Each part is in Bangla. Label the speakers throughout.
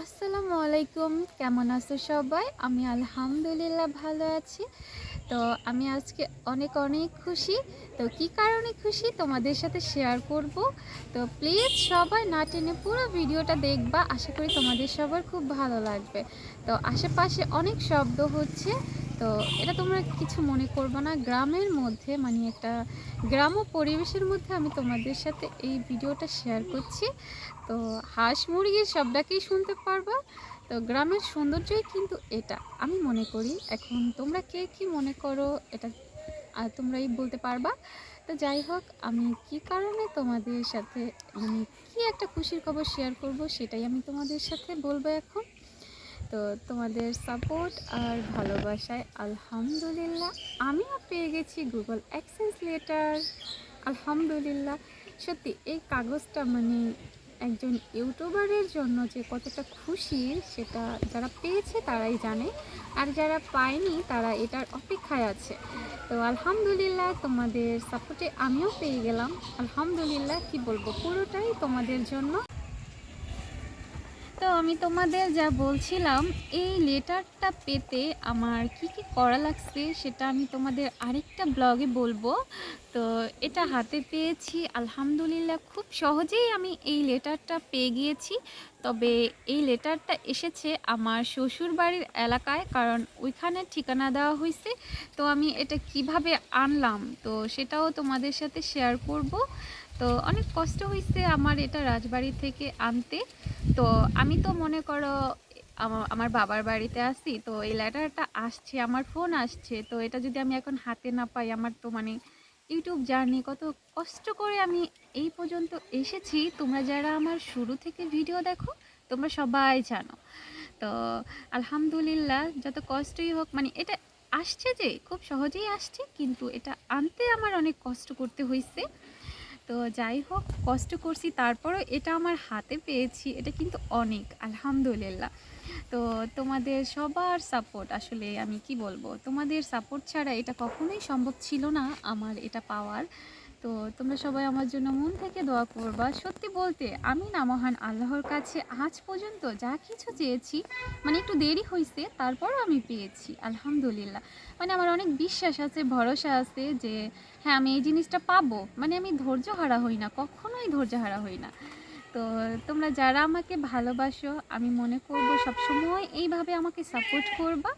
Speaker 1: আসসালামু আলাইকুম। কেমন আছো সবাই? আমি আলহামদুলিল্লাহ ভালো আছি। তো আমি আজকে অনেক অনেক খুশি। তো কি কারণে খুশি? তোমাদের সাথে শেয়ার করব। তো প্লিজ সবাই না টেনে পুরো ভিডিওটা দেখবা। আশা করি তোমাদের সবার খুব ভালো লাগবে। তো আশেপাশে অনেক শব্দ হচ্ছে। তো এটা তোমরা কিছু মনে করব না। গ্রামের মধ্যে মানে একটা গ্রাম্য পরিবেশের মধ্যে আমি তোমাদের সাথে এই ভিডিওটা শেয়ার করছি। তো হাঁস মুরগির শব্দটাকেই শুনতে পারবা। তো গ্রামের সৌন্দর্যই কিন্তু এটা। আমি মনে করি, এখন তোমরা কে কি মনে করো এটা তোমরাই বলতে পারবা। তো যাই হোক, আমি কি কারণে তোমাদের সাথে মানে কি একটা খুশির খবর শেয়ার করব সেটাই আমি তোমাদের সাথে বলব এখন। তো তোমাদের সাপোর্ট আর ভালোবাসায় আলহামদুলিল্লাহ আমিও পেয়ে গেছি গুগল অ্যাক্সেস লেটার আলহামদুলিল্লাহ। সত্যি, এই কাগজটা মানে একজন ইউটিউবারের জন্য যে কতটা খুশি, সেটা যারা পেয়েছে তারাই জানে। আর যারা পায়নি, তারা এটার অপেক্ষায় আছে। তো আলহামদুলিল্লাহ তোমাদের সাপোর্টে আমিও পেয়ে গেলাম। আলহামদুলিল্লাহ, কি বলব? পুরোটাই তোমাদের জন্য আমি তোমাদের যা বলছিলাম, এই লেটারটা পেতে আমার কি কি করা লাগছে সেটা আমি তোমাদের আরেকটা ব্লগে বলব। তো এটা হাতে পেয়েছি। আলহামদুলিল্লাহ খুব সহজেই আমি এই লেটারটা পেয়ে গিয়েছি। তবে এই লেটারটা এসেছে আমার শ্বশুর বাড়ির এলাকায়, কারণ ওইখানে ঠিকানা দেওয়া হয়েছে। তো আমি এটা কীভাবে আনলাম, তো সেটাও তোমাদের সাথে শেয়ার করব। তো অনেক কষ্ট হয়েছে আমার এটা রাজবাড়ি থেকে আনতে। তো আমি তো মনে করো, আমা- আমার বাবার বাড়িতে আসি তো এই লেটারটা আসছে, আমার ফোন আসছে, তো এটা যদি আমি এখন হাতে না পাই, আমার তো মানে ইউটিউব জার্নি, কত কষ্ট করে আমি এই পর্যন্ত এসেছি। তোমরা যারা আমার শুরু থেকে ভিডিও দেখো, তোমরা সবাই জানো। তো আলহামদুলিল্লাহ, যত কষ্টই হোক মানে এটা আসছে যে, খুব সহজেই আসছে, কিন্তু এটা আনতে আমার অনেক কষ্ট করতে হয়েছে তো যাই হোক, কষ্ট করছি, তারপরও এটা আমার হাতে পেয়েছি, এটা কিন্তু অনেক, আলহামদুলিল্লাহ। তো তোমাদের সবার সাপোর্ট আসলে আমি কি বলব, তোমাদের সাপোর্ট ছাড়া এটা কখনোই সম্ভব ছিল না আমার এটা পাওয়ার। তো তোমরা সবাই আমার জন্য মন থেকে দোয়া করবা। সত্যি বলতে, আমি না মহান আল্লাহর কাছে আজ পর্যন্ত যা কিছু চেয়েছি মানে একটু দেরি হয়েছে তারপরও আমি পেয়েছি, আলহামদুলিল্লাহ। মানে আমার অনেক বিশ্বাস আছে, ভরসা আছে যে হ্যাঁ আমি এই জিনিসটা পাবো। মানে আমি ধৈর্য হারা হই না, কখনোই ধৈর্য হারা হই না। তো তোমরা যারা আমাকে ভালোবাসো, আমি মনে করব সবসময় এইভাবে আমাকে সাপোর্ট করবা।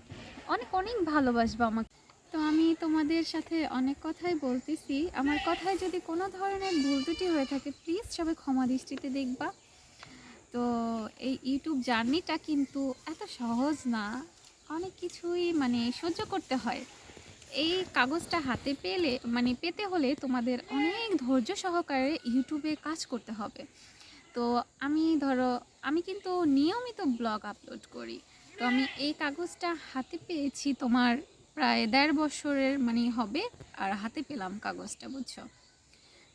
Speaker 1: অনেক অনেক ভালোবাসবা আমাকে। তো আমি তোমাদের সাথে অনেক কথাই বলতেছি। আমার কথায় যদি কোনো ধরনের ভুল ত্রুটি হয়ে থাকে প্লিজ সবাই ক্ষমা দৃষ্টিতে দেখবা। তো এই ইউটিউব জার্নিটা কিন্তু এত সহজ না, অনেক কিছুই মানে সহ্য করতে হয়। এই কাগজটা হাতে পেলে মানে পেতে হলে তোমাদের অনেক ধৈর্য সহকারে ইউটিউবে কাজ করতে হবে। তো আমি ধরো, আমি কিন্তু নিয়মিত ব্লগ আপলোড করি। তো আমি এই কাগজটা হাতে পেয়েছি তোমার প্রায় দেড় বছরের মানে হবে, আর হাতে পেলাম কাগজটা, বুঝছ?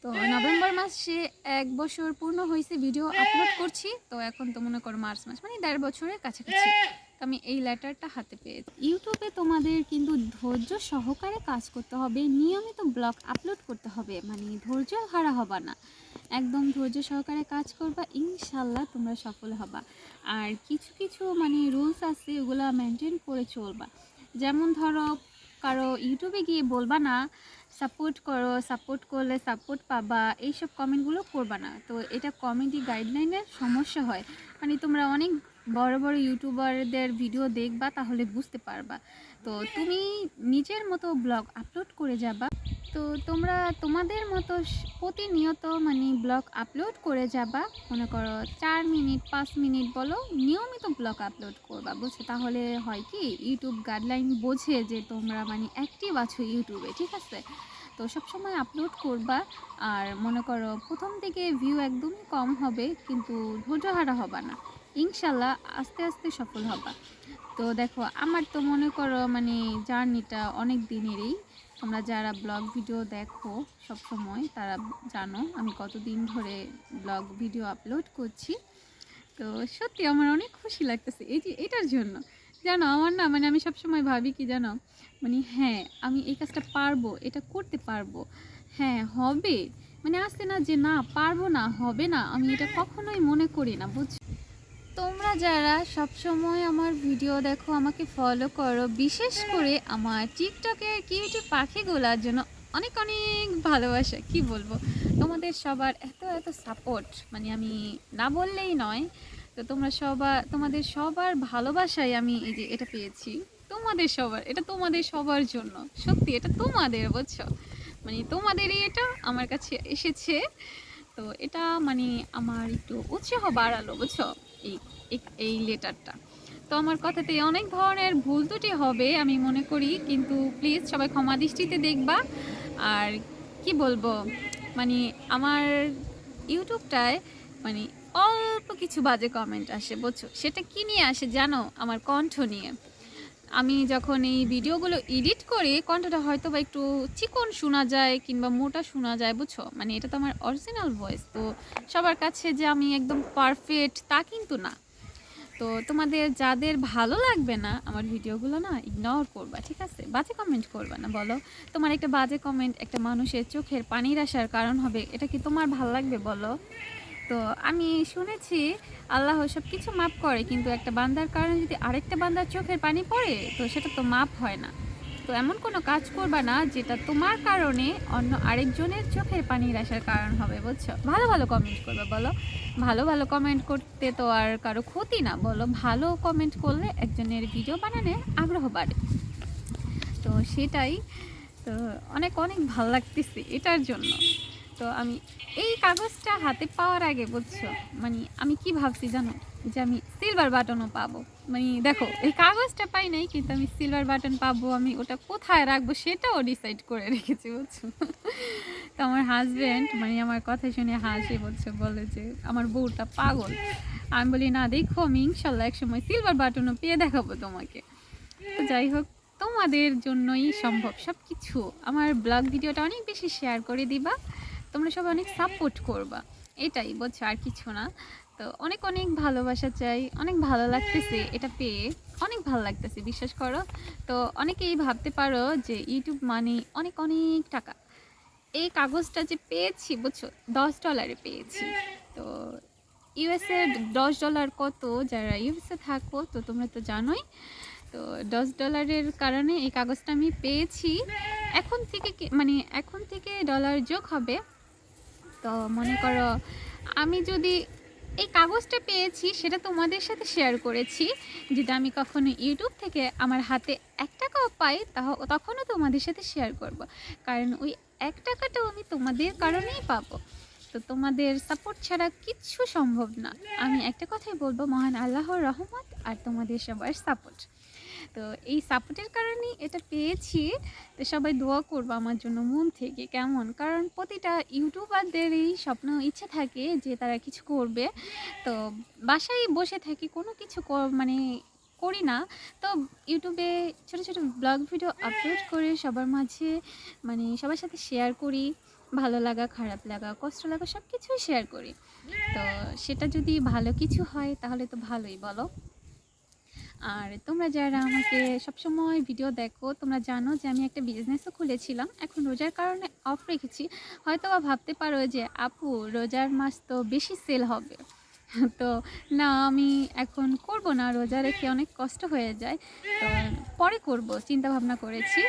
Speaker 1: তো নভেম্বর মাসে এক বছর পূর্ণ হয়েছে ভিডিও আপলোড করছি। তো এখন তো মনে করো মার্চ মাস মানে দেড় বছরের কাছাকাছি। আমি এই লেটারটা হাতে পেয়ে ইউটিউবে তোমাদের কিন্তু ধৈর্য সহকারে কাজ করতে হবে, নিয়মিত ব্লগ আপলোড করতে হবে মানে ধৈর্য হারা হবা না। একদম ধৈর্য সহকারে কাজ করবা ইনশাল্লাহ তোমরা সফল হবা। আর কিছু কিছু মানে রুলস আছে, ওগুলো মেনটেন করে চলবা। যেমন ধরো, কারও ইউটিউবে গিয়ে বলবা না সাপোর্ট করো সাপোর্ট করলে সাপোর্ট পাবা, এইসব কমেন্টগুলো করবা না। তো এটা কমেডি গাইডলাইনের সমস্যা হয়। মানে তোমরা অনেক বড় বড় ইউটিউবারদের ভিডিও দেখবা, তাহলে বুঝতে পারবা। তো তুমি নিজের মতো ব্লগ আপলোড করে যাবা। তো তোমরা তোমাদের মতো প্রতিনিয়ত মানে ব্লগ আপলোড করে যাবা। মনে করো চার মিনিট, পাঁচ মিনিট বলো, নিয়মিত ব্লগ আপলোড করবা, বুঝছ? তাহলে হয় কি, ইউটিউব গাইডলাইন বোঝে যে তোমরা মানে অ্যাক্টিভ আছো ইউটিউবে, ঠিক আছে? তো সবসময় আপলোড করবা। আর মনে করো প্রথম দিকে ভিউ একদমই কম হবে, কিন্তু ধৈর্য হারা হবা না। ইনশাল্লাহ আস্তে আস্তে সফল হবা। তো দেখো, আমার তো মনে করো মানে জার্নিটা অনেক দিনেরই। তোমরা যারা ব্লগ ভিডিও দেখো সব সময় তারা জানো আমি কতদিন ধরে ব্লগ ভিডিও আপলোড করছি। তো সত্যি আমার অনেক খুশি লাগতেছে এই যে এটার জন্য। জানো, আমার না মানে আমি সবসময় ভাবি কি জানো মানে হ্যাঁ আমি এই কাজটা পারব, এটা করতে পারব। হ্যাঁ হবে। মানে আসছে না যে না, পারব না, হবে না, আমি এটা কখনোই মনে করি না, বুঝছ? তোমরা যারা সবসময় আমার ভিডিও দেখো, আমাকে ফলো করো, বিশেষ করে আমার টিকটকের কিউটি পাখিগুলোর জন্য অনেক অনেক ভালোবাসা, কি বলব? তোমাদের সবার এত এত সাপোর্ট মানে আমি না বললেই নয়, তো তোমরা সবার তোমাদের সবার ভালোবাসায় আমি এই যে এটা পেয়েছি। তোমাদের সবার, এটা তোমাদের সবার জন্য। সত্যি, এটা তোমাদের, বুঝছ? মানে তোমাদেরই এটা আমার কাছে এসেছে। তো এটা মানে আমার একটু উৎসাহ বাড়ালো, বুঝছ? এই, এই- লেটারটা। তো আমার কথাতে অনেক ধরনের ভুল দুটি হবে আমি মনে করি, কিন্তু প্লিজ সবাই ক্ষমা দৃষ্টিতে দেখবা। আর কি বলব মানে আমার ইউটিউবটায় মানে অল্প কিছু বাজে কমেন্ট আসে, বুঝছ? সেটা কি নিয়ে আসে জানো? আমার কণ্ঠ নিয়ে। আমি যখন এই ভিডিওগুলো এডিট করি কণ্ঠটা হয়তো বা একটু চিকন শোনা যায় কিংবা মোটা শোনা যায়, বুঝছ? মানে এটা তো আমার অরিজিনাল ভয়েস তো সবার কাছে যে আমি একদম পারফেক্ট তা কিন্তু না। তো তোমাদের যাদের ভালো লাগবে না আমার ভিডিওগুলো না ইগনোর করবা, ঠিক আছে? বাজে কমেন্ট করবা না, বলো। তোমার একটা বাজে কমেন্ট একটা মানুষের চোখের পানির আসার কারণ হবে, এটা কি তোমার ভালো লাগবে, বলো? তো আমি শুনেছি আল্লাহ সব কিছু মাপ করে, কিন্তু একটা বান্দার কারণে যদি আরেকটা বান্দার চোখের পানি পড়ে, তো সেটা তো মাপ হয় না। তো এমন কোনো কাজ করবা না যেটা তোমার কারণে অন্য আরেকজনের চোখের পানির আসার কারণ হবে, বুঝছ? ভালো ভালো কমেন্ট করবে, বলো। ভালো ভালো কমেন্ট করতে তো আর কারও ক্ষতি না, বলো। ভালো কমেন্ট করলে একজনের ভিডিও বানানোর আগ্রহ বাড়ে। তো সেটাই, তো অনেক অনেক ভালো লাগতেছে এটার জন্য। তো আমি, এই কাগজটা হাতে পাওয়ার আগে বুঝছ? মানে আমি কি ভাবছি জানো? যে আমি সিলভার বাটনও পাবো। মানে দেখো, এই কাগজটা পাই নাই, কিন্তু আমি সিলভার বাটন পাবো, আমি ওটা কোথায় রাখব সেটাও ডিসাইড করে রেখেছি, বুঝছ? তো আমার হাজব্যান্ড মানে আমার কথা শুনে হাসি বলছে বলে যে, আমার বউটা পাগল। আমি বলি, না, দেখো, আমি ইনশাল্লাহ একসময় সিলভার বাটনও পেয়ে দেখাবো তোমাকে। তো যাই হোক, তোমাদের জন্যই সম্ভব সব কিছু আমার ব্লগ ভিডিওটা অনেক বেশি শেয়ার করে দিবা। তোমরা সবাই অনেক সাপোর্ট করবা। এটাই বলছো আর কিছু না। তো অনেক অনেক ভালোবাসা চাই, অনেক ভালো লাগতেছে এটা পেয়ে। অনেক ভালো লাগতেছে, বিশ্বাস করো। তো অনেকেই ভাবতে পারো যে ইউটিউব মানে অনেক অনেক টাকা। এই কাগজটা যে পেয়েছি, বুঝছ? দশ ডলারে পেয়েছি। তো ইউএসএ দশ ডলার কত? যারা ইউএসএ থাকো, তো তোমরা তো জানোই। তো দশ ডলারের কারণে এই কাগজটা আমি পেয়েছি। এখন থেকে মানে এখন থেকে ডলার যোগ হবে। তো মনে করো, আমি যদি এই কাগজটা পেয়েছি, সেটা তোমাদের সাথে শেয়ার করেছি। যদি আমি কখনো ইউটিউব থেকে আমার হাতে এক টাকাও পাই তখনও তোমাদের সাথে শেয়ার করব। কারণ ওই এক টাকাটাও আমি তোমাদের কারণেই পাবো। তো তোমাদের সাপোর্ট ছাড়া কিচ্ছু সম্ভব না। আমি একটা কথাই বলব, মহান আল্লাহর রহমত আর তোমাদের সবার সাপোর্ট তো এই সাপোর্টের কারণেই এটা পেয়েছি। তো সবাই দোয়া করব আমার জন্য মন থেকে, কেমন? কারণ প্রতিটা ইউটিউবারদেরই স্বপ্ন ইচ্ছে থাকে যে তারা কিছু করবে। তো বাসায় বসে থাকি, কোনো কিছু মানে করি না। তো ইউটিউবে ছোট ছোট ব্লগ ভিডিও আপলোড করে সবার মাঝে মানে সবার সাথে শেয়ার করি। ভালো লাগা, খারাপ লাগা, কষ্ট লাগা সব কিছুই শেয়ার করি। তো সেটা যদি ভালো কিছু হয়, তাহলে তো ভালোই, বলো? আর তোমরা যারা আমাকে সবসময় ভিডিও দেখো, তোমরা জানো যে আমি একটা বিজনেসও খুলেছিলাম। এখন রোজার কারণে অফ রেখেছি। হয়তো বা ভাবতে পারো যে, আপু, রোজার মাস তো বেশি সেল হবে। তো না, আমি এখন করব না। রোজা রেখে অনেক কষ্ট হয়ে যায়। তো পরে করব চিন্তা ভাবনা করেছি।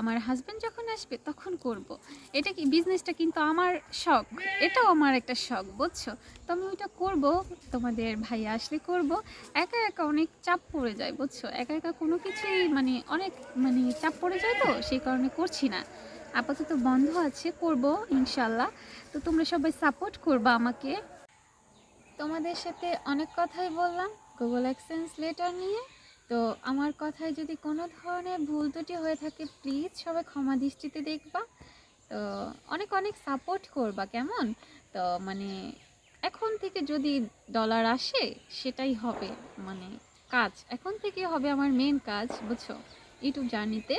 Speaker 1: আমার হাজব্যান্ড যখন আসবে, তখন করব। এটা কি বিজনেসটা কিন্তু আমার শখ। এটাও আমার একটা শখ, বুঝছ? তো আমি ওইটা করব, তোমাদের ভাই আসলে করব। একা একা অনেক চাপ পড়ে যায়, বুঝছ? একা একা কোনো কিছুই মানে অনেক মানে চাপ পড়ে যায় তো, সেই কারণে করছি না। আপাতত বন্ধ আছে, করব ইনশাল্লাহ তো তোমরা সবাই সাপোর্ট করবা আমাকে। তোমাদের সাথে অনেক কথাই বললাম গুগল এক্সচেঞ্জ লেটার নিয়ে। তো আমার কথায় যদি কোনো ধরনের ভুল ত্রুটি হয়ে থাকে প্লিজ সবাই ক্ষমা দৃষ্টিতে দেখবা। তো অনেক অনেক সাপোর্ট করবা, কেমন? তো মানে এখন থেকে যদি ডলার আসে, সেটাই হবে মানে কাজ। এখন থেকে হবে আমার মেন কাজ, বুঝছ? ইউটিউব জার্নিতে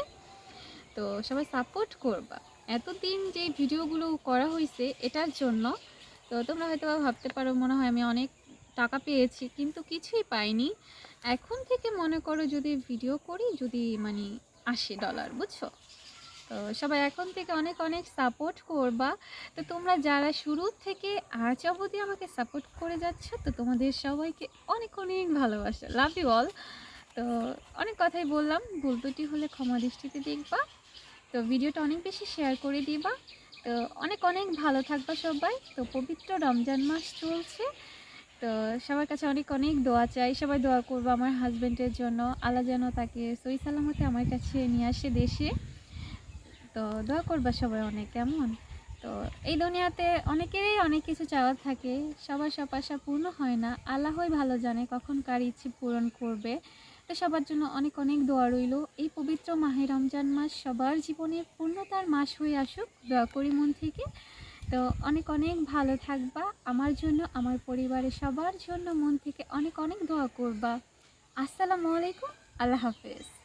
Speaker 1: তো। সবাই সাপোর্ট করবা। এতদিন যে ভিডিওগুলো করা হয়েছে এটার জন্য তো তোমরা হয়তো ভাবতে পারো, মনে হয় আমি অনেক টাকা পেয়েছি, কিন্তু কিছুই পাইনি। এখন থেকে মনে করো যদি ভিডিও করি, যদি মানে আসে ডলার বুঝছ? তো সবাই এখন থেকে অনেক অনেক সাপোর্ট করবা। তো তোমরা যারা শুরু থেকে আজ অবধি আমাকে সাপোর্ট করে যাচ্ছ, তো তোমাদের সবাইকে অনেক অনেক ভালোবাসা। লাভ ইউ অল তো অনেক কথাই বললাম। ভুল হলে ক্ষমা দৃষ্টিতে দেখবা। তো ভিডিওটা অনেক বেশি শেয়ার করে দিবা। তো অনেক অনেক ভালো থাকবা সবাই। তো পবিত্র রমজান মাস চলছে। তো সবার কাছে অনেক অনেক দোয়া চাই। সবাই দোয়া করব আমার হাজব্যান্ডের জন্য। আল্লাহ যেন তাকে সই সালামতে আমার কাছে নিয়ে আসে দেশে। তো দোয়া করবা সবাই অনেক, কেমন? তো এই দুনিয়াতে অনেকেরই অনেক কিছু চাওয়ার থাকে। সবার সব আশা পূর্ণ হয় না। আল্লাহই ভালো জানে কখন কার ইচ্ছে পূরণ করবে। তো সবার জন্য অনেক অনেক দোয়া রইল। এই পবিত্র মাহে রমজান মাস সবার জীবনে পূর্ণতার মাস হয়ে আসুক। দোয়া করি মন থেকে। তো অনেক অনেক ভালো থাকবা। আমার জন্য, আমার পরিবারের সবার জন্য মন থেকে অনেক অনেক দোয়া করবা। আসসালামু আলাইকুম, আল্লাহ হাফেজ।